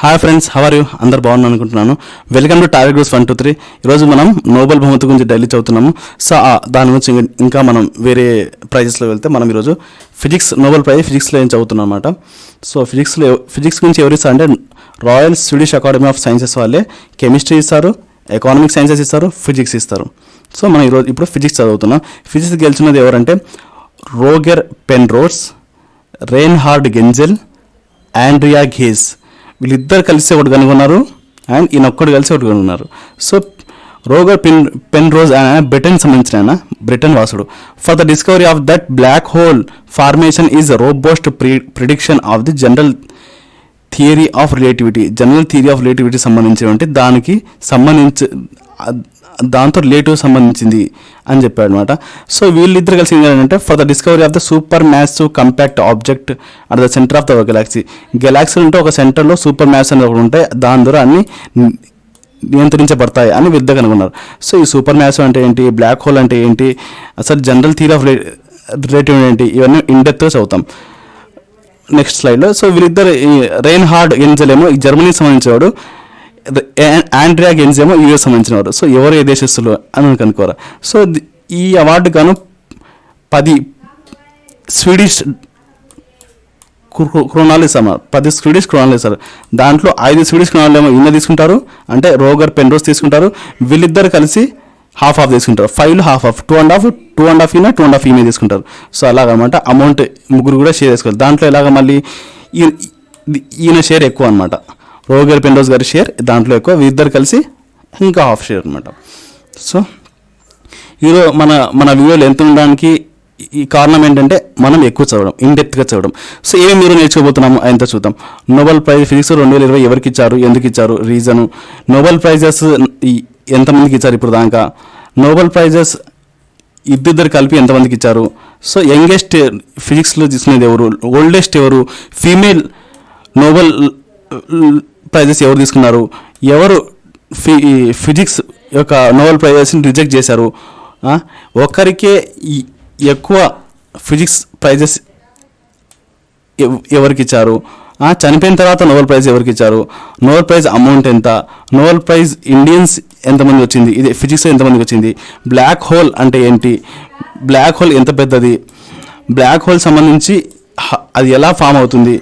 Hi friends how are you అందరు బాగున్నాను అనుకుంటున్నాను. Welcome to target groups one two three ఈరోజు మనం నోబెల్ బహుమతి గురించి డైలీ చదువుతున్నాము. సో దాని గురించి ఇంకా మనం వేరే ప్రైజెస్లో వెళ్తే మనం ఈరోజు ఫిజిక్స్ నోబెల్ ప్రైజ్ ఫిజిక్స్లో ఏం చదువుతున్నాం అనమాట సో ఫిజిక్స్లో ఫిజిక్స్ గురించి ఎవరు ఇస్తారు అంటే Royal Swedish Academy of Sciences వాళ్ళే కెమిస్ట్రీ ఇస్తారు ఎకనామిక్ సైన్సెస్ ఇస్తారు ఫిజిక్స్ ఇస్తారు. సో మనం ఈరోజు ఇప్పుడు ఫిజిక్స్ చదువుతున్నాం. ఫిజిక్స్ గెలిచినది ఎవరంటే రోగర్ పెన్రోడ్స్ రెయిన్హార్డ్ గెంజెల్ ఆండ్రియా ఘేజ్ వీళ్ళిద్దరు కలిసి ఒకటి కనుగొన్నారు అండ్ ఈయన ఒక్కడు కలిసి ఒకటి కనుగొన్నారు. So Roger pen Penrose ఆయన బ్రిటన్ సంబంధించిన ఆయన Britain వాసుడు. For the discovery of that black hole formation is robust pre prediction of the general theory of relativity general theory of relativity సంబంధించినటువంటి దానికి సంబంధించి దాంతో రిలేటివ్ సంబంధించింది అని చెప్పాడు అనమాట సో వీళ్ళిద్దరు కలిసి ఏం చేయాలంటే for the discovery of the super massive compact object at the centre of the galaxy galaxy ఉంటే ఒక సెంటర్లో సూపర్ మ్యాథ్స్ అనేది ఒకటి ఉంటాయి. దాని ద్వారా అన్ని నియంత్రించబడతాయి అని విద్య కనుగొన్నారు. సో ఈ సూపర్ మ్యాథ్స్ అంటే ఏంటి? బ్లాక్ హోల్ అంటే ఏంటి? అసలు జనరల్ థీరీ ఆఫ్ రిలేటివ్ ఏంటి? ఇవన్నీ ఇండెప్త్గా చదువుతాం. నెక్స్ట్ స్లైడ్లో సో వీళ్ళిద్దరు రెయిన్ హార్డ్ గెంజల్ ఏమో ఈ జర్మనీకి సంబంధించేవాడు ఆండ్రియా గెన్స్ ఏమో యూఎస్ సంబంధించినవారు సో ఎవరు ఏ దేశస్తులు అని కనుక్కోరు సో ఈ అవార్డు గాను పది స్వీడిష్ క్రోనాలు ఇస్తాం పది స్వీడిష్ క్రోనాలు ఇస్తారు దాంట్లో ఐదు స్వీడిష్ క్రోనాలు ఏమో ఈయన తీసుకుంటారు. అంటే రోగర్ పెన్రోస్ తీసుకుంటారు. వీళ్ళిద్దరు కలిసి హాఫ్ హాఫ్ తీసుకుంటారు. Five half half. Two and half two and half ఈయన టూ అండ్ హాఫ్ ఈమె తీసుకుంటారు. సో అలాగనమాట అమౌంట్ ముగ్గురు కూడా షేర్ చేసుకోవాలి. దాంట్లో ఎలాగ మళ్ళీ ఈ- ఈయన షేర్ ఎక్కువ అనమాట రోగర్ పెండోస్ గారి షేర్ దాంట్లో ఎక్కువ వీరిద్దరు కలిసి ఇంకా హాఫ్ షేర్ అనమాట సో ఈరోజు మన మన వీడియోలు ఎంత ఉండడానికి ఈ కారణం ఏంటంటే మనం ఎక్కువ చదవడం ఇండెప్త్గా చదవడం. సో ఏం మీరు నేర్చుకోబోతున్నాము ఎంత చూద్దాం. నోబెల్ ప్రైజ్ ఫిజిక్స్ రెండు వేల ఇరవై ఎవరికి ఇచ్చారు ఎందుకు ఇచ్చారు రీజను నోబెల్ ప్రైజెస్ ఎంతమందికి ఇచ్చారు ఇప్పుడు దాకా? నోబెల్ ప్రైజెస్ ఇద్దరిద్దరు కలిపి ఎంతమందికి ఇచ్చారు? సో యంగెస్ట్ ఫిజిక్స్లో తీసుకునేది ఎవరు? ఓల్డెస్ట్ ఎవరు? ఫీమేల్ నోబెల్ ప్రైజెస్ ఎవరు తీసుకున్నారు? ఎవరు ఫి ఫిజిక్స్ యొక్క నోబెల్ ప్రైజెస్ని రిజెక్ట్ చేశారు? ఒకరికే ఒక్కరికే ఎక్కువ ఫిజిక్స్ ప్రైజెస్ ఎవరికి ఇచ్చారు చనిపోయిన తర్వాత నోబెల్ ప్రైజ్ ఎవరికి ఇచ్చారు నోబెల్ ప్రైజ్ అమౌంట్ ఎంత? నోబెల్ ప్రైజ్ ఇండియన్స్ ఎంతమంది వచ్చింది? ఇది ఫిజిక్స్ ఎంతమందికి వచ్చింది? బ్లాక్ హోల్ అంటే ఏంటి? బ్లాక్ హోల్ ఎంత పెద్దది? బ్లాక్ హోల్ సంబంధించి అది ఎలా ఫామ్ అవుతుంది?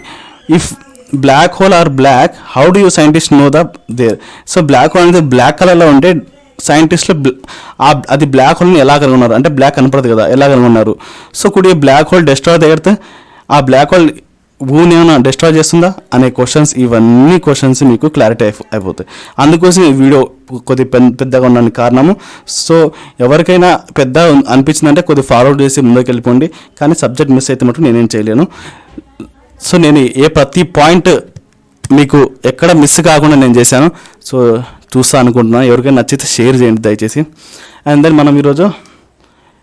If black hole are black how do you scientist know the there so black hole అనేది బ్లాక్ కలర్లో ఉంటే సైంటిస్టులు అది బ్లాక్ హోల్ని ఎలా కనుగొన్నారు? అంటే బ్లాక్ కనపడదు కదా ఎలా కనుగొన్నారు? సో కుడి బ్లాక్ హోల్ డిస్ట్రాయ్ తగిడితే ఆ బ్లాక్ హోల్ భూమిని ఏమైనా డిస్ట్రాయ్ చేస్తుందా? అనే క్వశ్చన్స్ ఇవన్నీ క్వశ్చన్స్ మీకు క్లారిటీ అయిపో అయిపోతాయి. అందుకోసం ఈ వీడియో కొద్ది పెద్ద పెద్దగా ఉండడానికి కారణము. సో ఎవరికైనా పెద్ద అనిపించిందంటే కొద్ది ఫాలో చేసి ముందుకు వెళ్ళిపోండి. కానీ సబ్జెక్ట్ మిస్ అయితే మటు నేనేం చేయలేను. సో నేను ఏ ప్రతి పాయింట్ మీకు ఎక్కడ మిస్ కాకుండా నేను చేశాను. సో చూస్తా అనుకుంటున్నాను ఎవరికైనా నచ్చితే షేర్ చేయండి దయచేసి. అండ్ దెన్ మనం ఈరోజు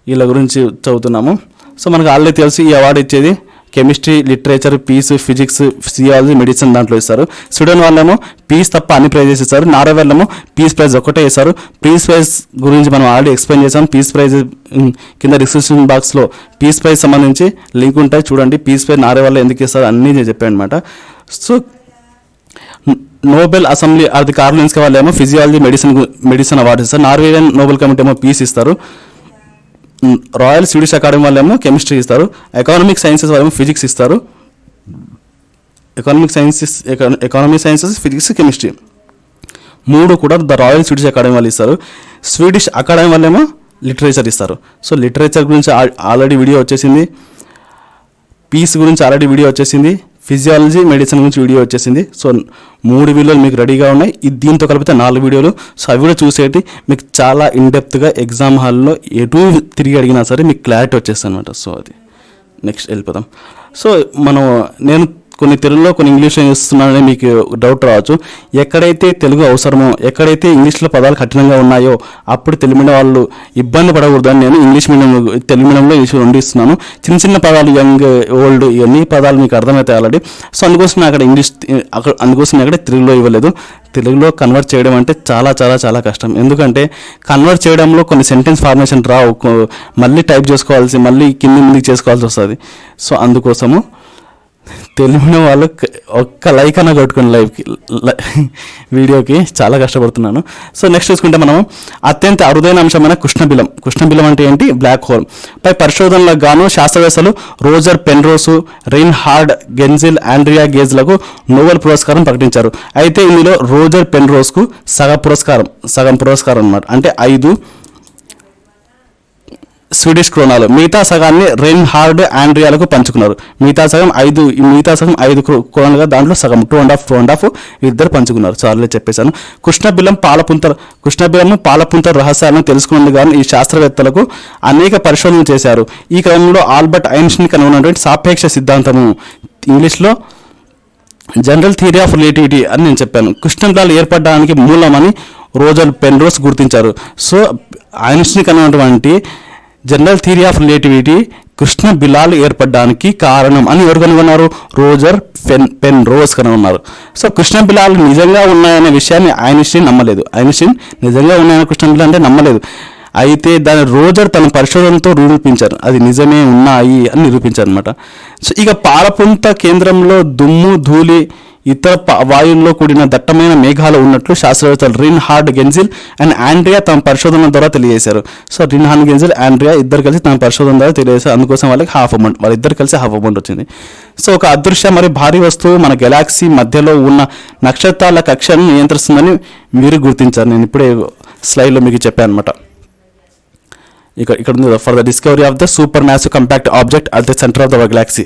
వీళ్ళ గురించి చదువుతున్నాము. సో మనకు ఆల్రెడీ తెలుసు ఈ అవార్డు ఇచ్చేది chemistry literature peace physics physiology medicine దాంట్లో ఇస్తారు స్టూడెంట్ వాళ్ళేమో పీస్ తప్ప అన్ని ప్రైజెస్ ఇస్తారు నార్వే వాళ్ళేమో పీస్ ప్రైజ్ ఒకటే ఇస్తారు పీస్ ప్రైజ్ గురించి మనం ఆల్రెడీ ఎక్స్ప్లెయిన్ చేసాం పీస్ ప్రైజ్ కింద డిస్క్రిప్షన్ బాక్స్లో పీస్ ప్రైజ్ సంబంధించి లింక్ ఉంటాయి. చూడండి పీస్ ప్రైజ్ నారే వాళ్ళు ఎందుకు ఇస్తారు అన్నీ నేను చెప్పాను అనమాట సో నోబెల్ అసెంబ్లీ అది ది కార్లిన్స్ వాళ్ళు ఏమో ఫిజియాలజీ మెడిసిన్ మెడిసిన్ అవార్డు ఇస్తారు నార్వేజియన్ నోబెల్ కమిటీ ఏమో పీస్ ఇస్తారు. రాయల్ స్వీడిష్ అకాడమీ వాళ్ళేమో కెమిస్ట్రీ ఇస్తారు. ఎకనామిక్ సైన్సెస్ వాళ్ళేమో ఫిజిక్స్ ఇస్తారు. Economic sciences economic sciences physics chemistry మూడు కూడా ద రాయల్ స్వీడిష్ అకాడమీ వాళ్ళు ఇస్తారు. స్వీడిష్ అకాడమీ వాళ్ళేమో లిటరేచర్ ఇస్తారు. సో లిటరేచర్ గురించి ఆల్రెడీ వీడియో వచ్చేసింది. పీస్ గురించి ఆల్రెడీ వీడియో వచ్చేసింది. ఫిజియాలజీ మెడిసిన్ గురించి వీడియో వచ్చేసింది. సో మూడు వీడియోలు మీకు రెడీగా ఉన్నాయి. ఇది దీంతో కలిపితే నాలుగు వీడియోలు సో అవి కూడా చూసేటి మీకు చాలా ఇన్డెప్త్గా ఎగ్జామ్ హాల్లో ఎటు తిరిగి అడిగినా సరే మీకు క్లారిటీ వచ్చేస్తుంది అనమాట సో అది. నెక్స్ట్ వెళ్ళిపోదాం. సో మనం నేను కొన్ని తెలుగులో కొన్ని ఇంగ్లీష్లో ఇస్తున్నానని మీకు డౌట్ రావచ్చు. ఎక్కడైతే తెలుగు అవసరమో ఎక్కడైతే ఇంగ్లీష్లో పదాలు కఠినంగా ఉన్నాయో అప్పుడు తెలుగు మీడియం వాళ్ళు ఇబ్బంది పడకూడదు అని నేను ఇంగ్లీష్ మీడియం తెలుగు మీడియంలో ఇంగ్లీష్ రెండు ఇస్తున్నాను చిన్న చిన్న పదాలు యంగ్ ఓల్డ్ ఇవన్నీ పదాలు మీకు అర్థమవుతాయి ఆల్రెడీ. సో అందుకోసం అక్కడ ఇంగ్లీష్ అక్కడ అందుకోసం అక్కడ తెలుగులో ఇవ్వలేదు. తెలుగులో కన్వర్ట్ చేయడం అంటే చాలా చాలా చాలా కష్టం. ఎందుకంటే కన్వర్ట్ చేయడంలో కొన్ని సెంటెన్స్ ఫార్మేషన్ రావు. మళ్ళీ టైప్ చేసుకోవాల్సి మళ్ళీ కింది ముందుకు చేసుకోవాల్సి వస్తుంది. సో అందుకోసము తెలియని వాళ్ళు ఒక్క లైక్ అన్న కొట్టుకుని లైవ్కి వీడియోకి చాలా కష్టపడుతున్నాను. సో నెక్స్ట్ చూసుకుంటే మనం అత్యంత అరుదైన అంశమైన కృష్ణబిలం. కృష్ణబిలం అంటే ఏంటి? బ్లాక్ హోల్ పై పరిశోధనలకు గాను శాస్త్రవేత్తలు Roger Penrose Reinhard Genzel Andrea గేజ్లకు Nobel పురస్కారం ప్రకటించారు. అయితే ఇందులో రోజర్ పెన్రోస్కు సగ పురస్కారం సగం పురస్కారం అన్నమాట. అంటే ఐదు స్వీడిష్ క్రోనాలు మిగతా సగాన్ని రెయిన్ హార్డ్ ఆండ్రియాలకు పంచుకున్నారు. మిగతా సగం ఐదు మిగతా సగం ఐదు క్రోనాలుగా దాంట్లో సగం two and half two and half ఇద్దరు పంచుకున్నారు. సార్లే చెప్పేశాను. కృష్ణబిల్లం పాలపుంత కృష్ణబిల్లం పాలపుంత రహస్యాలను తెలుసుకునేందుకు గాను ఈ శాస్త్రవేత్తలకు అనేక పరిశోధనలు చేశారు. ఈ క్రమంలో ఆల్బర్ట్ ఐన్స్టీన్ కనుగొన్నటువంటి సాపేక్ష సిద్ధాంతము. ఇంగ్లీష్లో జనరల్ థియరీ ఆఫ్ రిలేటివిటీ అని నేను చెప్పాను. కృష్ణబిలాలు ఏర్పడడానికి మూలమని రోజల్ పెన్రోస్ గుర్తించారు. సో ఐన్స్టీన్ కనుగొన్నటువంటి జనరల్ థియరీ ఆఫ్ రిలేటివిటీ కృష్ణ బిలాలు ఏర్పడడానికి కారణం అని ఎవరు కనుగొన్నారు? రోజర్ పెన్ పెన్ రోజ్ కనుగొన్నారు. సో కృష్ణ బిలాలు నిజంగా ఉన్నాయనే విషయాన్ని ఐన్స్టీన్ నమ్మలేదు. ఐన్స్టీన్ నిజంగా ఉన్నాయని కృష్ణ బిలాలు అంటే నమ్మలేదు. అయితే దాని రోజర్ తన పరిశోధనతో నిరూపించారు. అది నిజమే ఉన్నాయి అని నిరూపించారు అనమాట సో ఇక పాలపుంత కేంద్రంలో దుమ్ము ధూళి ఇతర ప- వాయువుల్లో కూడిన దట్టమైన మేఘాలు ఉన్నట్లు శాస్త్రవేత్తలు Reinhard Genzel and Andrea తమ పరిశోధన ద్వారా తెలియజేశారు. So Reinhard Genzel Andrea ఇద్దరు కలిసి తమ పరిశోధన ద్వారా తెలియజేశారు. అందుకోసం వాళ్ళకి హాఫ్ అమౌంట్ వాళ్ళిద్దరు కలిసి హాఫ్ అమౌంట్ వచ్చింది. సో ఒక అదృశ్య మరి భారీ వస్తువు మన గెలాక్సీ మధ్యలో ఉన్న నక్షత్రాల కక్షను నియంత్రిస్తుందని మీరు గుర్తించారు. నేను ఇప్పుడే స్లైడ్లో మీకు చెప్పాను అనమాట ఇక్కడ ఇక్కడ ఉంది for the discovery of the super massive compact object at the centre of the galaxy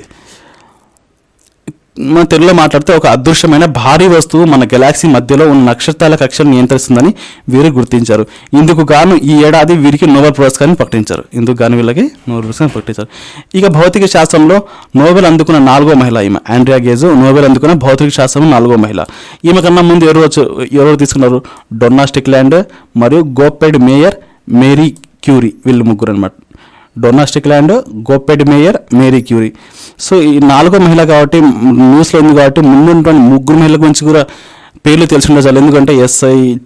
మన తెలుగులో మాట్లాడితే ఒక అదృశ్యమైన భారీ వస్తువు మన గెలాక్సీ మధ్యలో ఉన్న నక్షత్రాల కక్షను నియంత్రిస్తుందని వీరు గుర్తించారు. ఇందుకు గాను ఈ ఏడాది వీరికి నోబెల్ పురస్కారాన్ని ప్రకటించారు. ఇందుకు గాను వీళ్ళకి నోబెల్ పురస్కారం ప్రకటించారు. ఇక భౌతిక శాస్త్రంలో నోబెల్ అందుకున్న నాలుగో మహిళ ఈమె. ఆండ్రియా గేజు నోబెల్ అందుకున్న భౌతిక శాస్త్రం నాలుగో మహిళ. ఈమె కన్నా ముందు ఎవరు వచ్చు ఎవరు తీసుకున్నారు? డొన్నా స్టిక్లాండ్ మరియు గోపెడ్ మేయర్ మేరీ క్యూరీ వీళ్ళు ముగ్గురు అనమాట డొనాస్టిక్ land Goeppert Mayer Marie Curie. So ఈ నాలుగో మహిళ కాబట్టి న్యూస్లో ఉంది కాబట్టి ముందున్నటువంటి ముగ్గురు మహిళల గురించి కూడా పేర్లు తెలిసి ఉండే ఎందుకంటే ఎస్ఐ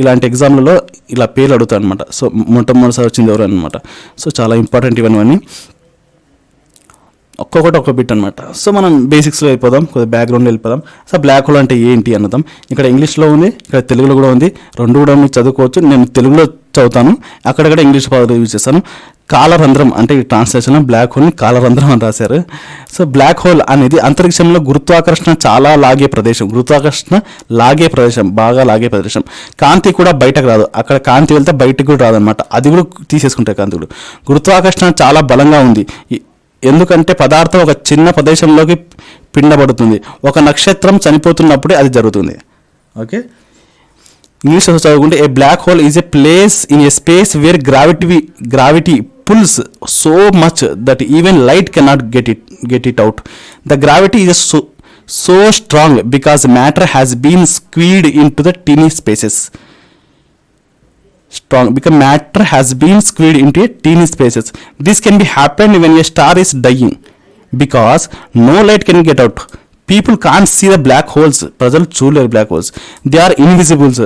ఇలాంటి ఎగ్జామ్లలో ఇలా పేర్లు అడుగుతారు అనమాట సో మొట్టమొదటిసారి వచ్చింది ఎవరు అనమాట సో చాలా ఇంపార్టెంట్ ఇవన్నీ. ఒక్కొక్కటి ఒక్క బిట్ అనమాట సో మనం బేసిక్స్లో వెళ్ళిపోదాం కొద్దిగా బ్యాక్గ్రౌండ్లో వెళ్ళిపోదాం. సో బ్లాక్ హోల్ అంటే ఏంటి అన్నదాం. ఇక్కడ ఇంగ్లీష్లో ఉంది ఇక్కడ తెలుగులో కూడా ఉంది. రెండు కూడా మీరు చదువుకోవచ్చు. నేను తెలుగులో చదువుతాను. అక్కడక్కడ ఇంగ్లీష్ పదాలు యూజ్ చేస్తాను. కాలరంధ్రం అంటే ఈ ట్రాన్స్లేషన్లో బ్లాక్ హోల్ని కాలరంధ్రం అని రాశారు. సో బ్లాక్ హోల్ అనేది అంతరిక్షంలో గురుత్వాకర్షణ చాలా లాగే ప్రదేశం. గురుత్వాకర్షణ లాగే ప్రదేశం బాగా లాగే ప్రదేశం. కాంతి కూడా బయటకు రాదు. అక్కడ కాంతి వెళ్తే బయటకు కూడా రాదనమాట అది కూడా తీసేసుకుంటాయి కాంతి కూడా గురుత్వాకర్షణ చాలా బలంగా ఉంది. ఎందుకంటే పదార్థం ఒక చిన్న ప్రదేశంలోకి పిండబడుతుంది. ఒక నక్షత్రం చనిపోతున్నప్పుడే అది జరుగుతుంది. ఓకే ఇంగ్లీష్ చదువుకుంటే a black hole is a place in a space where gravity gravity pulls so much that even light cannot get it get it out the gravity is so so strong because matter has been squeezed into the tiny spaces strong because matter has been squeezed into a teeny spaces. This can be happen when a star is dying because no light can get out. People can't see the black holes. ప్రజలు చూడలేరు black holes they are invisibles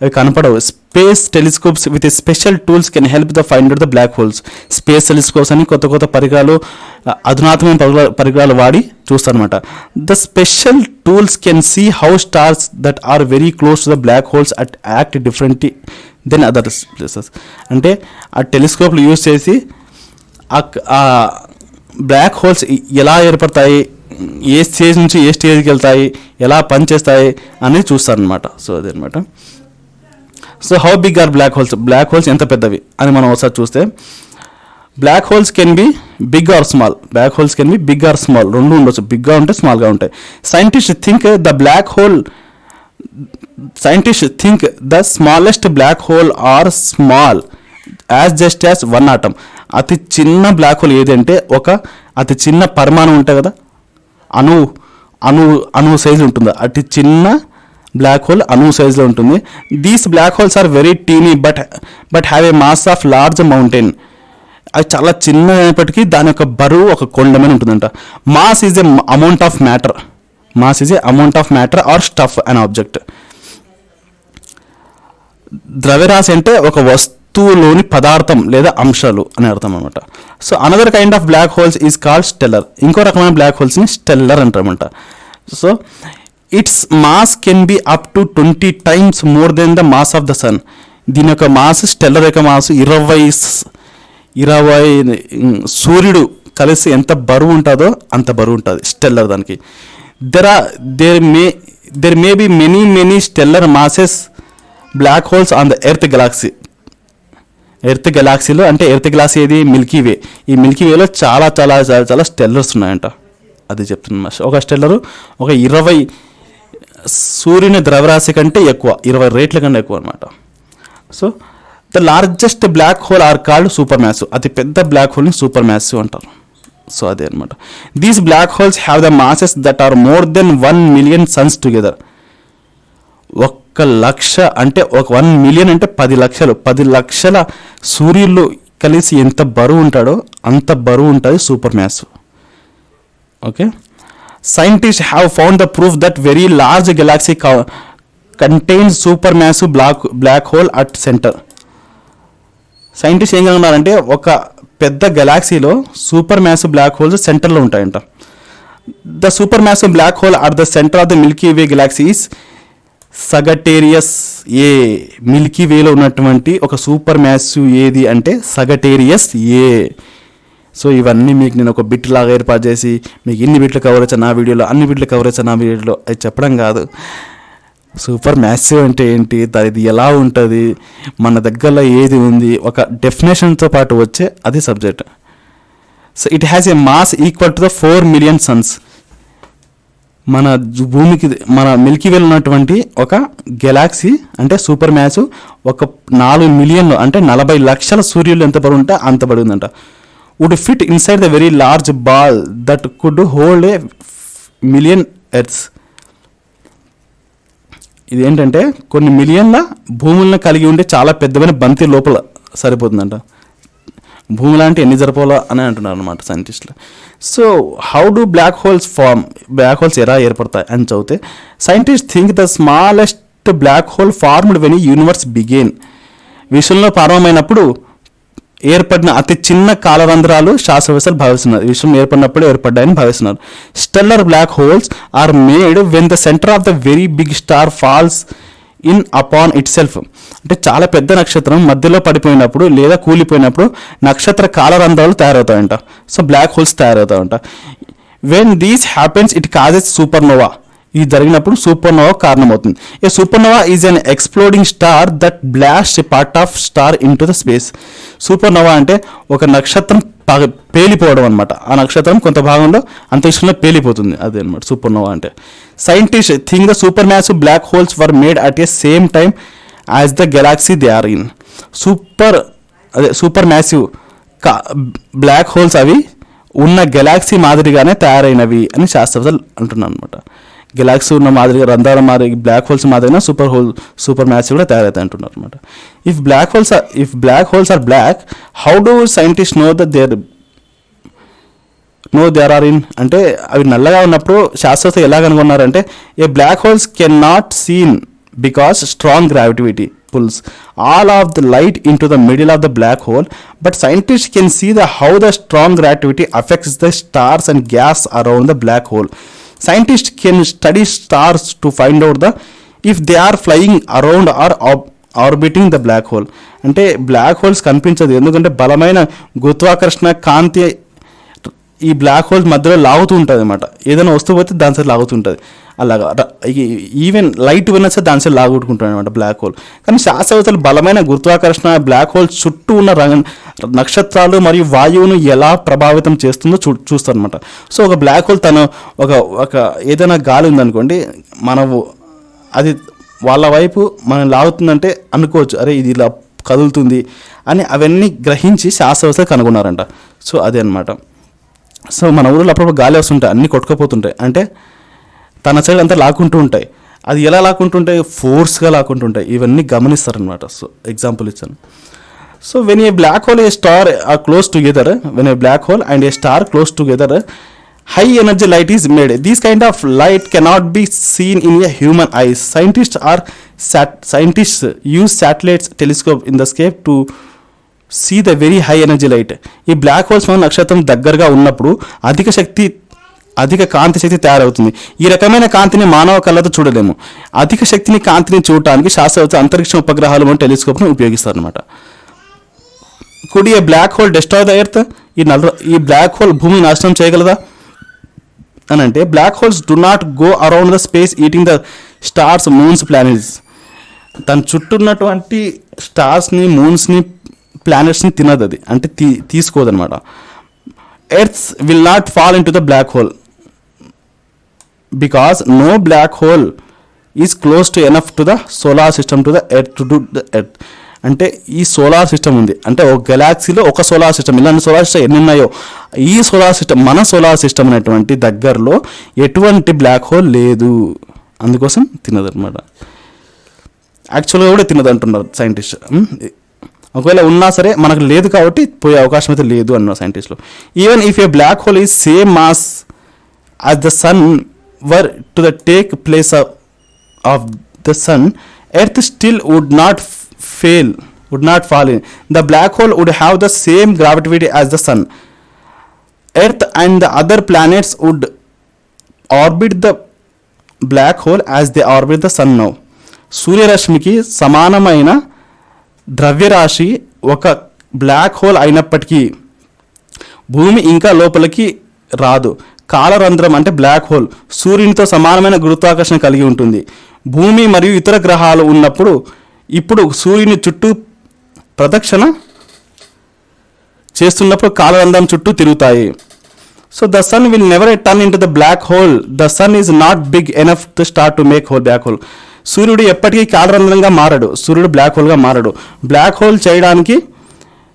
అవి కనపడవు. Space telescopes with special tools can help the find out the black holes space telescopes అని కొత్త కొత్త పరికరాలు ఆ, అధునాతమైన పరికరాలు వాడి చూస్తారనమాట the special tools can see how stars that are very close to the black holes at act different then others places అంటే ఆ టెలిస్కోప్లు యూజ్ చేసి ఆ- ఆ బ్లాక్ హోల్స్ ఎలా ఏర్పడతాయి ఏ స్టేజ్ నుంచి ఏ స్టేజ్కి వెళ్తాయి ఎలా పనిచేస్తాయి అనేది చూస్తారనమాట సో అదనమాట. So how big are black holes black holes ఎంత పెద్దవి అని మనం ఒకసారి చూస్తే black holes can be big or small black holes can be big or small రెండు ఉండొచ్చు. బిగ్గా ఉంటాయి స్మాల్గా ఉంటాయి. Scientist think the black hole scientists think the smallest black hole are small as just as one atom అతి చిన్న black hole ఏదంటే ఒక అతి చిన్న పరిమాణం ఉంటుంది కదా? అణువు అణువు అణువు సైజు ఉంటుంది. అతి చిన్న బ్లాక్ హోల్ అణువు సైజులో ఉంటుంది. These black holes are very tiny but but have a mass of large mountain అది చాలా చిన్న అయినప్పటికీ దాని యొక్క బరువు ఒక కొండమైన ఉంటుందంట. Mass is a amount of matter mass is a amount of matter or stuff an object ద్రవ్యరాశి అంటే ఒక వస్తువు వస్తువులోని పదార్థం లేదా అంశాలు అని అర్థం అనమాట so another kind of black holes is called stellar ఇంకో రకమైన బ్లాక్ హోల్స్ని stellar అంటారన్నమాట so its mass can be up to twenty times more then the mass of the sun దీని యొక్క మాస్ స్టెల్లర్ యొక్క మాస్ ఇరవై ఇరవై సూర్యుడు కలిసి ఎంత బరువు ఉంటుందో అంత బరువు ఉంటుంది స్టెల్లర్ దానికి there are there may there may be many many stellar masses black holes on the earth galaxy earth గెలాక్సీలో అంటే ఎర్త్ గెలాక్సీ ఏది? మిల్కీ వే ఈ మిల్కీ వేలో చాలా చాలా చాలా చాలా స్టెల్లర్స్ ఉన్నాయంట. అది చెప్తున్నా ఒక స్టెల్లరు ఒక ఇరవై సూర్యుని ద్రవరాశి కంటే ఎక్కువ ఇరవై రేట్ల కంటే ఎక్కువ అనమాట so the largest black hole are called super massive అతి పెద్ద బ్లాక్ హోల్ని సూపర్ మ్యాసివ్ అంటారు. సో అదే అనమాట these black holes have the masses that are more then one million suns together ఒక్క లక్ష అంటే ఒక వన్ మిలియన్ అంటే పది లక్షలు. పది లక్షల సూర్యులు కలిసి ఎంత బరువు ఉంటాడో అంత బరువు ఉంటుంది super maths okay scientist have found the proof that very large galaxy contains super mass black black hole at centre scientist ఏం కనుగొన్నారంటే ఒక పెద్ద గెలాక్సీలో సూపర్ మ్యాసివ్ బ్లాక్ హోల్స్ సెంటర్లో ఉంటాయంట. The super massive black hole at the centre of the Milky Way galaxies. Sagittarius A Milky వేలో ఉన్నటువంటి ఒక సూపర్ మ్యాసివ్ ఏది అంటే సగటేరియస్ ఏ. సో ఇవన్నీ మీకు నేను ఒక బిట్ లాగా ఏర్పాటు చేసి మీకు ఇన్ని బిట్లు కవర్ వచ్చా నా వీడియోలో అన్ని బిట్లు కవర్ వచ్చా నా వీడియోలో అది చెప్పడం కాదు. సూపర్ మ్యాసివ్ అంటే ఏంటి? అది ఎలా ఉంటుంది? మన దగ్గరలో ఏది ఉంది? ఒక డెఫినేషన్తో పాటు వచ్చే అది subject. So it has a mass equal to the four million suns మన భూమికి మన మిల్కీ వెళ్ళినటువంటి ఒక గెలాక్సీ అంటే సూపర్ మ్యాచ్ ఒక నాలుగు మిలియన్లు అంటే నలభై లక్షల సూర్యులు ఎంత బరువు ఉంటే అంత బరువు ఉందంట. Would fit inside the very large ball that could hold a million earths ఇది ఏంటంటే కొన్ని మిలియన్ల భూములను కలిగి ఉండే చాలా పెద్దమైన బంతి లోపల సరిపోతుందంట. భూమి లాంటి ఎన్ని జరపాలో అని అంటున్నారు అనమాట సైంటిస్టులు. So how do black holes form black holes ఎలా ఏర్పడతాయి అని చదివితే scientist think the smallest black hole formed when universe began విశ్వంలో ప్రారంభమైనప్పుడు ఏర్పడిన అతి చిన్న కాలరంధ్రాలు శాస్త్రవేత్తలు భావిస్తున్నారు. విశ్వం ఏర్పడినప్పుడు ఏర్పడ్డాయని భావిస్తున్నారు. Stellar black holes are made when the centre of the very big star falls in upon itself అంటే చాలా పెద్ద నక్షత్రం మధ్యలో పడిపోయినప్పుడు లేదా కూలిపోయినప్పుడు నక్షత్ర కాలరంధ్రాలు తయారవుతాయంట. So black holes తయారవుతాయంట. When these happens it causes supernova ఇది జరిగినప్పుడు సూపర్ నోవా కారణమవుతుంది. A supernova is an exploding star that blast part of star into the space supernova అంటే ఒక నక్షత్రం పగ- పేలిపోవడం అనమాట ఆ నక్షత్రం కొంత భాగంలో అంతరిక్షంలో పేలిపోతుంది. అదే అనమాట సూపర్ నోవా అంటే. Scientist think the super massive black holes were made at a same time as the galaxy they are in super అదే సూపర్ మ్యాసివ్ కా బ్లాక్ హోల్స్ అవి ఉన్న గెలాక్సీ మాదిరిగానే తయారైనవి అని శాస్త్రవేత్తలు అంటున్నారు అనమాట గెలాక్సీ ఉన్న మాదిరిగా రంధ్రాల మాదిరి బ్లాక్ హోల్స్ మాదిరిగా సూపర్ హోల్ సూపర్ మ్యాచ్ కూడా తయారవుతాయి అంటున్నారు అనమాట if black holes are if black holes are black how do scientist know the there know there are in అంటే అవి నల్లగా ఉన్నప్పుడు శాస్త్రవేత్త ఎలా కనుగొన్నారంటే a black holes can not seen because strong gravity pulls all of the light into the middle of the black hole but scientist can see the how the strong gravity affects the stars and gas around the black hole scientists can study stars to find out the if they are flying around or orbiting the black hole అంటే black holes కనిపించదు. ఎందుకంటే బలమైన గురుత్వాకర్షణ కాంతి ఈ black holes మధ్యలో లాగుతూ ఉంటుంది అనమాట ఏదైనా వస్తువు పోతే దాని సైడ్ లాగుతుంటుంది. అలాగా ఈవెన్ లైట్ పోయినా సరే దాని సైడ్ లాగుకుంటుంది అనమాట బ్లాక్ హోల్ కానీ శాస్త్రవేత్తలు బలమైన గురుత్వాకర్షణ బ్లాక్ హోల్ చుట్టూ ఉన్న రంగ నక్షత్రాలు మరియు వాయువును ఎలా ప్రభావితం చేస్తుందో చూ చూస్తారు అనమాట సో ఒక బ్లాక్ హోల్ తను ఒక ఒక ఏదైనా గాలి ఉందనుకోండి మనము అది వాళ్ళ వైపు మనం లాగుతుందంటే అనుకోవచ్చు అరే ఇది ఇలా కదులుతుంది అని అవన్నీ గ్రహించి శాస్త్రవేత్తలు కనుగొన్నారంట. సో అదే అనమాట సో మన ఊళ్ళో అప్పుడప్పుడు గాలి వస్తుంటాయి అన్నీ కొట్టుకుపోతుంటాయి. అంటే తన సైడ్ అంతా లాక్కుంటూ ఉంటాయి. అది ఎలా లాక్కుంటుంటాయి? ఫోర్స్గా లాక్కుంటుంటాయి. ఇవన్నీ గమనిస్తారనమాట సో ఎగ్జాంపుల్ ఇచ్చాను. So when a black hole a star are close together when a black hole and a star close together high energy light is made. This kind of light cannot be seen in a human eyes scientists are sat scientists use satellites telescope in the sky to see the very high energy light ఈ black holes మన నక్షత్రం దగ్గరగా ఉన్నప్పుడు అధిక శక్తి అధిక కాంతి శక్తి తయారవుతుంది. ఈ రకమైన కాంతిని మానవ కళ్ళతో చూడలేము. అధిక శక్తిని కాంతిని చూడటానికి శాస్త్రవేత్త అంతరిక్ష ఉపగ్రహాలు మన టెలిస్కోప్ను ఉపయోగిస్తారు అనమాట could a black hole destroy the earth ఈ నల్ల ఈ బ్లాక్ హోల్ భూమిని నాశనం చేయగలదా? అని అంటే black holes do not go around the space eating the stars moons planets తన చుట్టూ ఉన్నటువంటి స్టార్స్ని మూన్స్ని ప్లానెట్స్ని తినదు అది. అంటే తీ తీసుకోదనమాట earths will not fall into the black hole because no black hole is close to enough to the solar system to the earth to do the earth అంటే ఈ solar system ఉంది. అంటే ఒక గెలాక్సీలో ఒక సోలార్ సిస్టమ్ ఇలాంటి solar system ఎన్ని ఉన్నాయో ఈ సోలార్ సిస్టమ్ మన సోలార్ సిస్టమ్ అనేటువంటి దగ్గరలో ఎటువంటి బ్లాక్ హోల్ లేదు. అందుకోసం తినదనమాట యాక్చువల్గా కూడా తినదు అంటున్నారు సైంటిస్ట్ ఒకవేళ ఉన్నా సరే మనకు లేదు కాబట్టి పోయే అవకాశం అయితే లేదు అన్నారు సైంటిస్టులు even if a black hole is same mass as the sun were to the take place of the sun earth still would not fail would not fall in the black hole would have the same gravity as the sun earth and the other planets would orbit the black hole as the orbit the sun now సూర్యరశ్మికి సమానమైన ద్రవ్యరాశి ఒక black whole అయినప్పటికీ భూమి ఇంకా లోపలికి రాదు. కాలరంధ్రం అంటే black hole సూర్యునితో సమానమైన గురుత్వాకర్షణ కలిగి ఉంటుంది. భూమి మరియు ఇతర గ్రహాలు ఉన్నప్పుడు ఇప్పుడు సూర్యుని చుట్టూ ప్రదక్షిణ చేస్తున్నప్పుడు కాలరంధ్రం చుట్టూ తిరుగుతాయి. So the sun will never turn into the black hole the sun is not big enough to start to make hole black hole సూర్యుడు ఎప్పటికీ కాలరంధ్రంగా మారడు. సూర్యుడు బ్లాక్ హోల్గా మారడు. బ్లాక్ హోల్ చేయడానికి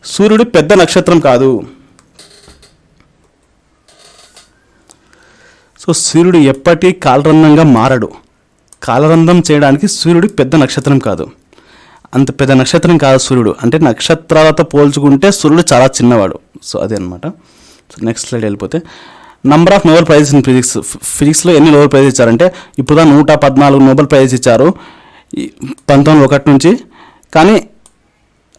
సూర్యుడు పెద్ద నక్షత్రం కాదు. సో సూర్యుడు ఎప్పటికీ కాలరంధ్రంగా మారడు. కాలరంధం చేయడానికి సూర్యుడు పెద్ద నక్షత్రం కాదు. అంత పెద్ద నక్షత్రం కాదు సూర్యుడు. అంటే నక్షత్రాలతో పోల్చుకుంటే సూర్యుడు చాలా చిన్నవాడు. సో అదే అనమాట సో నెక్స్ట్ స్లైడ్ వెళ్ళిపోతే. Number of Nobel prizes in physics ఫిజిక్స్లో ఎన్ని నోబెల్ ప్రైజ్ ఇచ్చారంటే ఇప్పుడు నూట పద్నాలుగు నోబెల్ ప్రైజ్ ఇచ్చారు. పంతొమ్మిది ఒకటి నుంచి. కానీ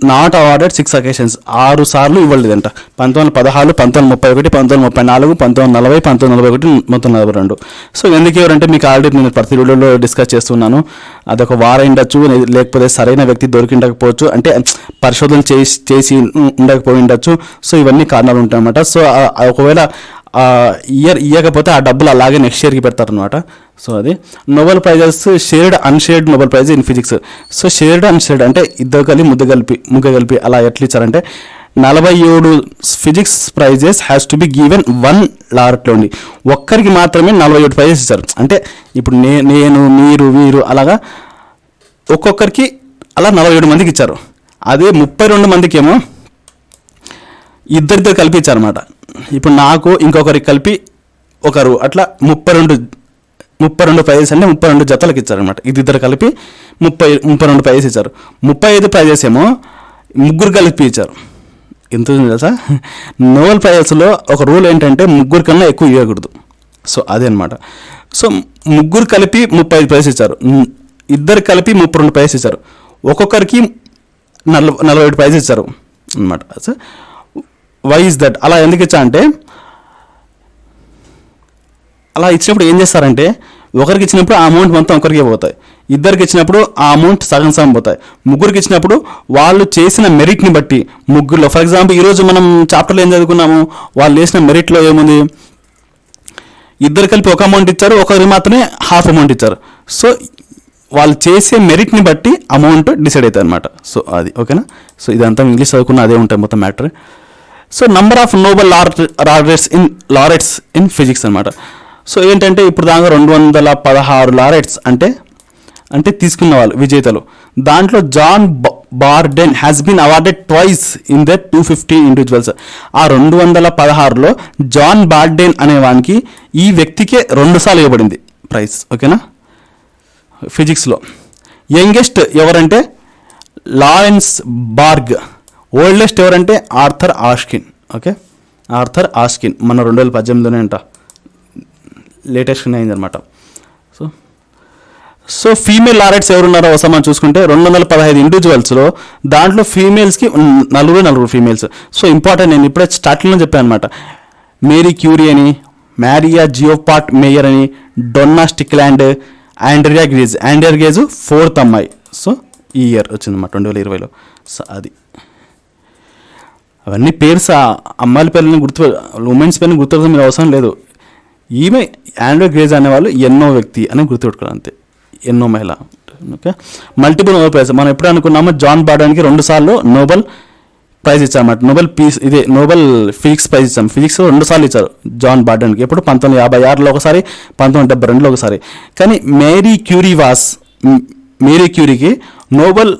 నాట్ అవార్డెడ్ సిక్స్ అకేషన్స్ ఆరు సార్లు ఇవ్వలేదంట. పంతొమ్మిది వందల పదహారు పంతొమ్మిది ముప్పై ఒకటి పంతొమ్మిది ముప్పై నాలుగు పంతొమ్మిది నలభై పంతొమ్మిది నలభై ఒకటి మొత్తం నలభై రెండు. సో ఎందుకు ఎవరంటే మీకు ఆల్రెడీ నేను ప్రతి వీడియోలో డిస్కస్ చేస్తున్నాను. అదొక వార ఉండొచ్చు లేకపోతే సరైన వ్యక్తి దొరికి ఉండకపోవచ్చు అంటే పరిశోధన చేసి చేసి ఉండకపోయి ఉండొచ్చు. సో ఇవన్నీ కారణాలు ఉంటాయన్నమాట. సో ఒకవేళ ఇయర్ ఇవ్వకపోతే ఆ డబ్బులు అలాగే నెక్స్ట్ ఇయర్కి పెడతారనమాట సో అది. Nobel prizes shared unshared Nobel prize in physics so shared unshared అంటే ఇద్దరు కలిపి ముద్ద కలిపి ముగ్గ కలిపి అలా ఎట్లా ఇచ్చారంటే నలభై ఏడు physics prizes has to be given one లారెట్లో ఉండి ఒక్కరికి మాత్రమే నలభై ఏడు ప్రైజెస్ ఇచ్చారు. అంటే ఇప్పుడు నే నేను మీరు వీరు అలాగా ఒక్కొక్కరికి అలా నలభై ఏడు మందికి ఇచ్చారు. అదే ముప్పై రెండు మందికి ఏమో ఇద్దరిద్దరు కలిపి ఇచ్చారన్నమాట. ఇప్పుడు నాకు ఇంకొకరికి కలిపి ఒకరు అట్లా ముప్పై రెండు ముప్పై రెండు ప్రైజెస్ అంటే ముప్పై రెండు జతలకు ఇచ్చారనమాట ఇది ఇద్దరు కలిపి ముప్పై ముప్పై రెండు ప్రైజెస్ ఇచ్చారు. ముప్పై ఐదు ప్రైజెస్ ఏమో ముగ్గురు కలిపి ఇచ్చారు. ఎంత తెలుసా? నోవెల్ ప్రైజెస్లో ఒక రూల్ ఏంటంటే ముగ్గురు కన్నా ఎక్కువ ఇవ్వకూడదు. సో అదే అనమాట సో ముగ్గురు కలిపి ముప్పై ఐదు ప్రైజెస్ ఇచ్చారు. ఇద్దరు కలిపి ముప్పై రెండు ప్రైజెస్ ఇచ్చారు. ఒక్కొక్కరికి నలభై నలభై ఏడు ప్రైజెస్ ఇచ్చారు అనమాట సో వై ఇస్ దట్ అలా ఎందుకు ఇచ్చా అంటే అలా ఇచ్చినప్పుడు ఏం చేస్తారంటే ఒకరికి ఇచ్చినప్పుడు ఆ అమౌంట్ మొత్తం ఒకరికే పోతాయి. ఇద్దరికి ఇచ్చినప్పుడు ఆ అమౌంట్ సగం సగం పోతాయి. ముగ్గురికి ఇచ్చినప్పుడు వాళ్ళు చేసిన మెరిట్ని బట్టి ముగ్గురులో ఫర్ ఎగ్జాంపుల్ ఈరోజు మనం చాప్టర్లో ఏం చదువుకున్నాము? వాళ్ళు చేసిన మెరిట్లో ఏముంది? ఇద్దరు కలిపి ఒక అమౌంట్ ఇచ్చారు ఒకరికి మాత్రమే హాఫ్ అమౌంట్ ఇచ్చారు. సో వాళ్ళు చేసే మెరిట్ని బట్టి అమౌంట్ డిసైడ్ అవుతుంది అనమాట సో అది ఓకేనా సో ఇదంతా ఇంగ్లీష్ చదువుకున్న అదే ఉంటాయి మొత్తం matter so number of Nobel laureates in laureates in physics అనమాట సో ఏంటంటే ఇప్పుడు దాకా రెండు వందల పదహారు లారెట్స్ అంటే అంటే తీసుకున్న వాళ్ళు విజేతలు. దాంట్లో John Bardeen has been awarded twice in the two fifty individuals ఆ రెండు వందల పదహారులో జాన్ బార్డెన్ అనేవానికి ఈ వ్యక్తికే రెండుసార్లు ఇవ్వబడింది ప్రైజ్ ఓకేనా? ఫిజిక్స్లో యంగెస్ట్ ఎవరంటే లారెన్స్ బార్గ్. ఓల్డెస్ట్ ఎవరంటే Arthur Ashkin okay? Arthur Ashkin మన రెండు వేల పద్దెనిమిదిలోనే అంట. లేటెస్ట్గానే అయిందనమాట సో సో ఫీమేల్ లారెట్స్ ఎవరున్నారో ఒకసారి మనం చూసుకుంటే రెండు వందల పదహైదు ఇండివిజువల్స్లో దాంట్లో ఫీమేల్స్కి నలుగురు నలుగురు ఫీమేల్స్ సో ఇంపార్టెంట్ నేను ఇప్పుడే స్టార్టింగ్లో చెప్పాను అనమాట మేరీ క్యూరీ అని మ్యారియా జియోపాట్ మేయర్ అని డొన్నా స్టిక్లాండ్ ఆండ్రియా గ్రీజ్. ఆండ్రియా గ్రేజ్ ఫోర్త్ అమ్మాయి. సో ఈ ఇయర్ వచ్చిందన్నమాట రెండు వేల ఇరవైలో. సో అది. అవన్నీ పేర్స్ అమ్మాయిల పేర్లని గుర్తు ఉమెన్స్ పేర్లను గుర్తుపెట్టడం మీరు అవసరం లేదు. ఈమె ఆండ్రో గ్రేజ్ అనేవాళ్ళు ఎన్నో వ్యక్తి అని గుర్తుపెట్టుకోవాలి అంతే. ఎన్నో మహిళ. ఓకే? Multiple Nobel prize. మనం ఎప్పుడు అనుకున్నామో జాన్ బార్డన్కి రెండు సార్లు నోబెల్ ప్రైజ్ ఇచ్చారన్నమాట నోబెల్ పీస్ ఇదే నోబెల్ ఫిజిక్స్ ప్రైజ్ ఇచ్చాం. ఫిజిక్స్ రెండు సార్లు ఇచ్చారు జాన్ బార్డన్కి. ఎప్పుడు పంతొమ్మిది యాభై ఆరులో ఒకసారి పంతొమ్మిది డెబ్బై రెండులో ఒకసారి. కానీ మేరీ క్యూరీ వాస్ మేరీ క్యూరీకి నోబెల్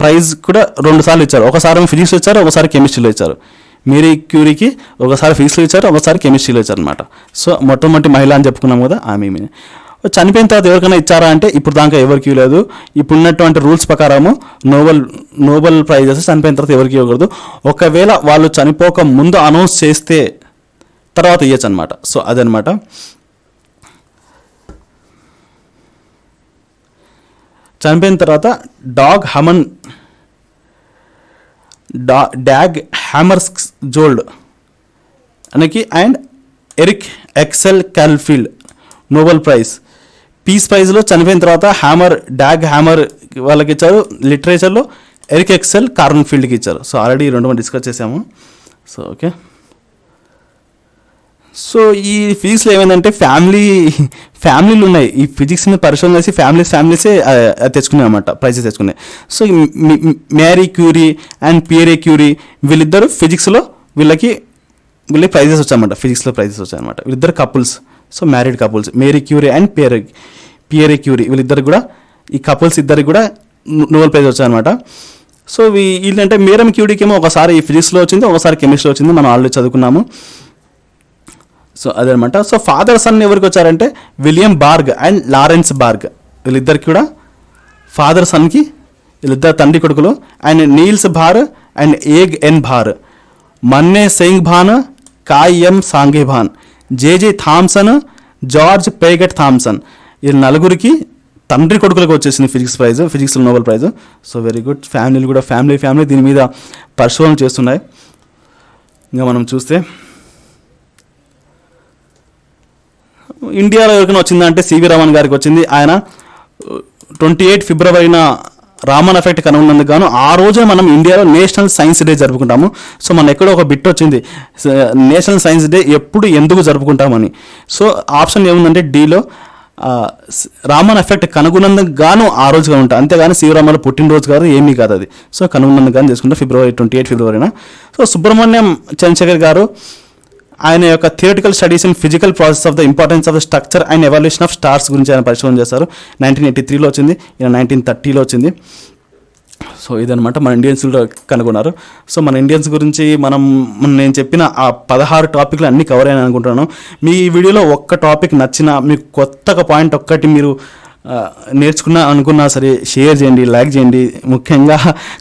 ప్రైజ్ కూడా రెండు సార్లు ఇచ్చారు. ఒకసారి ఫిజిక్స్లో ఇచ్చారు ఒకసారి కెమిస్ట్రీలో ఇచ్చారు. మేరీ క్యూరీకి ఒకసారి ఫిజిక్స్లో ఇచ్చారు ఒకసారి కెమిస్ట్రీలో ఇచ్చారు అనమాట సో మొట్టమొదటి మహిళ అని చెప్పుకున్నాం కదా ఆమె చనిపోయిన తర్వాత ఎవరికైనా ఇచ్చారా అంటే ఇప్పుడు దాకా ఎవరికి ఇవ్వలేదు. ఇప్పుడు ఉన్నటువంటి రూల్స్ ప్రకారము నోబెల్ నోబెల్ ప్రైజెస్ చనిపోయిన తర్వాత ఎవరికి ఇవ్వకూడదు. ఒకవేళ వాళ్ళు చనిపోక ముందు అనౌన్స్ చేస్తే తర్వాత ఇవ్వచ్చు అనమాట సో అదనమాట చనిపోయిన తర్వాత డాగ్ హమన్ డా Dag Hammarskjold అనకి and Erik Axel Karlfeldt Nobel prize. Peace ప్రైజ్లో చనిపోయిన తర్వాత హ్యామర్ డాగ్ హ్యామర్ వాళ్ళకి ఇచ్చారు లిటరేచర్లో ఎరిక్ ఎక్సెల్ కార్న్ఫీల్డ్కి ఇచ్చారు సో ఆల్రెడీ రెండు మనం డిస్కస్ చేసాము. So okay. సో ఈ ఫిజిక్స్లో ఏమైందంటే ఫ్యామిలీ ఫ్యామిలీలు ఉన్నాయి. ఈ ఫిజిక్స్ మీద పరిశోధన చేసి ఫ్యామిలీస్ ఫ్యామిలీసే తెచ్చుకున్నాయి అనమాట prizes తెచ్చుకున్నాయి. So Marie Marie Curie and Pierre Curie వీళ్ళిద్దరు ఫిజిక్స్లో వీళ్ళకి వీళ్ళకి ప్రైజెస్ వచ్చాయన్నమాట ఫిజిక్స్లో ప్రైజెస్ వచ్చాయన్నమాట. వీళ్ళిద్దరు couples so married couples Marie Curie and Pierre Pierre Curie వీళ్ళిద్దరు కూడా ఈ కపుల్స్ ఇద్దరికి కూడా నోబెల్ ప్రైజ్ వచ్చాయన్నమాట. సో వీళ్ళంటే మేరం క్యూడీకి ఏమో ఒకసారి ఫిజిక్స్లో వచ్చింది ఒకసారి కెమిస్ట్రీలో వచ్చింది మనం ఆల్రెడీ చదువుకున్నాము. సో అదనమాట. సో ఫాదర్ సన్ ఎవరికి వచ్చారంటే William Bragg and Lawrence Bragg వీళ్ళిద్దరికి కూడా ఫాదర్ సన్కి వీళ్ళిద్దరు తండ్రి కొడుకులు and Niels Bohr and Aage N Bohr. Manne Siegbahn Kai M Siegbahn. J J Thomson George Paget Thomson. వీళ్ళ నలుగురికి తండ్రి కొడుకులకు వచ్చేసింది physics prize physics Nobel prize. So very good ఫ్యామిలీలు కూడా ఫ్యామిలీ ఫ్యామిలీ దీని మీద పరిశోధన చేస్తున్నాయి. ఇంకా మనం చూస్తే ఇండియాలో ఎవరికైనా వచ్చిందంటే సివి రమణ్ గారికి వచ్చింది. ఆయన ట్వంటీ ఎయిట్ ఫిబ్రవరిన రామన్ ఎఫెక్ట్ కనుగొన్నందుకు గాను ఆ రోజే మనం ఇండియాలో నేషనల్ సైన్స్ డే జరుపుకుంటాము. సో మన ఎక్కడో ఒక బిట్ వచ్చింది. నేషనల్ సైన్స్ డే ఎప్పుడు ఎందుకు జరుపుకుంటామని. సో ఆప్షన్ ఏముందంటే డీలో రామన్ ఎఫెక్ట్ కనుగొన్నందుకు గాను ఆ రోజుగా ఉంటాయి అంతేగాని శివరామన్ పుట్టినరోజు గారు ఏమీ కాదు అది. సో కనుగొన్నందుకు గాను చేసుకుంటే. ఫిబ్రవరి ట్వంటీ ఎయిట్ ఫిబ్రవరిన. సో సుబ్రహ్మణ్యం చంద్రశేఖర్ గారు ఆయన యొక్క theoretical studies in physical process of the importance of the structure and evolution of stars గురించి ఆయన పరిశోధన చేశారు. నైన్టీన్ ఎయిటీ త్రీలో వచ్చింది. ఈయన నైన్టీన్ థర్టీలో వచ్చింది. సో ఇదనమాట మన ఇండియన్స్ కనుగొన్నారు. సో మన ఇండియన్స్ గురించి మనం నేను చెప్పిన ఆ పదహారు టాపిక్లు అన్నీ కవర్ అయ్యాను అనుకుంటున్నాను. మీ ఈ వీడియోలో ఒక్క టాపిక్ నచ్చిన మీకు కొత్తగా పాయింట్ ఒక్కటి మీరు నేర్చుకున్నా అనుకున్నా సరే షేర్ చేయండి లైక్ చేయండి. ముఖ్యంగా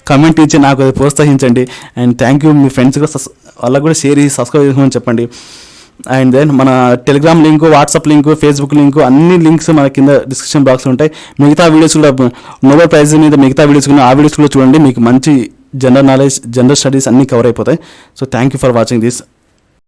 కమెంట్ ఇచ్చి నాకు అది ప్రోత్సహించండి. అండ్ థ్యాంక్ యూ మీ ఫ్రెండ్స్ కూడా వాళ్ళకు కూడా షేర్ చేసి సబ్స్క్రైబ్ చేసుకోమని చెప్పండి. అండ్ దెన్ మన Telegram link WhatsApp link Facebook link అన్ని లింక్స్ మన కింద డిస్క్రిప్షన్ బాక్స్లో ఉంటాయి. మిగతా వీడియోస్ కూడా నోబెల్ ప్రైజ్ మీద మిగతా వీడియోస్ కూడా ఆ వీడియోస్ కూడా చూడండి. మీకు మంచి జనరల్ నాలెడ్జ్ జనరల్ స్టడీస్ అన్నీ కవర్ అయిపోతాయి. So thank you for watching this